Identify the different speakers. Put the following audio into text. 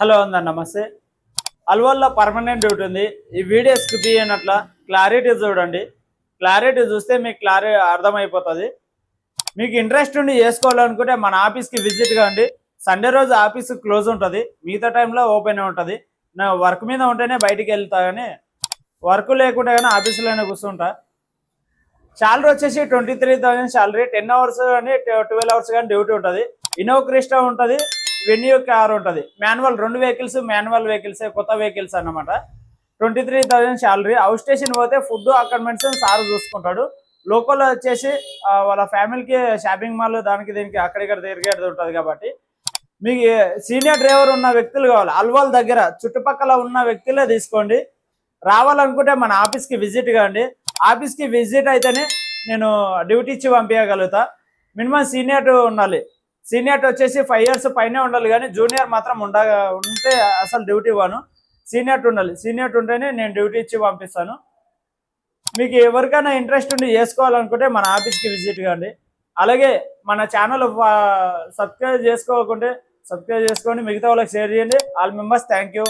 Speaker 1: Hello అందరు నమస్తే. అల్వల్లో permanent duty ఉంది. ఈ వీడియో స్కిప్ చేయనట్ల క్లారిటీ చూడండి. క్లారిటీ చూస్తే మీకు క్లారిటీ అర్థమైపోతుంది. మీకు ఇంట్రెస్ట్ ఉండి చేసుకోవాలనుకుంటే మన ఆఫీస్కి విజిట్ కాండి. సండే రోజు ఆఫీస్ క్లోజ్ ఉంటుంది. మిగతా టైంలో ఓపెన్ ఉంటుంది. నా వర్క్ మీద ఉంటేనే బయటికి వెళ్తా కానీ వర్క్ లేకుంటే కానీ ఆఫీసులోనే కూర్చుంటా. శాలరీ వచ్చేసి twenty three thousand salary ten hours కానీ ట్వెల్వ్ అవర్స్ కానీ డ్యూటీ ఉంటుంది. ఇన్నోవా ఉంటుంది. వెన్యూ కార్ ఉంటుంది. మాన్యువల్ రెండు వెహికల్స్ మాన్యువల్ వెహికల్స్ కొత్త వెహికల్స్ అన్నమాట. Twenty three thousand salary. Out station పోతే ఫుడ్ అకామిడేషన్ సార్ చూసుకుంటాడు. లోకల్ వచ్చేసి వాళ్ళ ఫ్యామిలీకి షాపింగ్ మాల్ దానికి దీనికి అక్కడిక్కడ తిరిగేది ఉంటుంది కాబట్టి. మీకు సీనియర్ డ్రైవర్ ఉన్న వ్యక్తులు కావాలి. అల్వాల్ దగ్గర చుట్టుపక్కల ఉన్న వ్యక్తులే తీసుకోండి. రావాలనుకుంటే మన ఆఫీస్కి విజిట్ కాండి. ఆఫీస్కి విజిట్ అయితేనే నేను డ్యూటీ ఇచ్చి పంపించగలుగుతా. మినిమం సీనియర్ ఉండాలి. సీనియర్ వచ్చేసి ఫైవ్ ఇయర్స్ పైనే ఉండాలి కానీ జూనియర్ మాత్రం ఉండ ఉంటే అసలు డ్యూటీ ఇవ్వను. సీనియర్ ఉండాలి. సీనియర్ ఉంటేనే నేను డ్యూటీ ఇచ్చి పంపిస్తాను. మీకు ఎవరికైనా ఇంట్రెస్ట్ ఉండి చేసుకోవాలనుకుంటే మన ఆఫీస్కి విజిట్ కాండి అలాగే మన ఛానల్ సబ్స్క్రైబ్ చేసుకోకుంటే సబ్స్క్రైబ్ చేసుకొని మిగతా వాళ్ళకి షేర్ చేయండి. All members thank you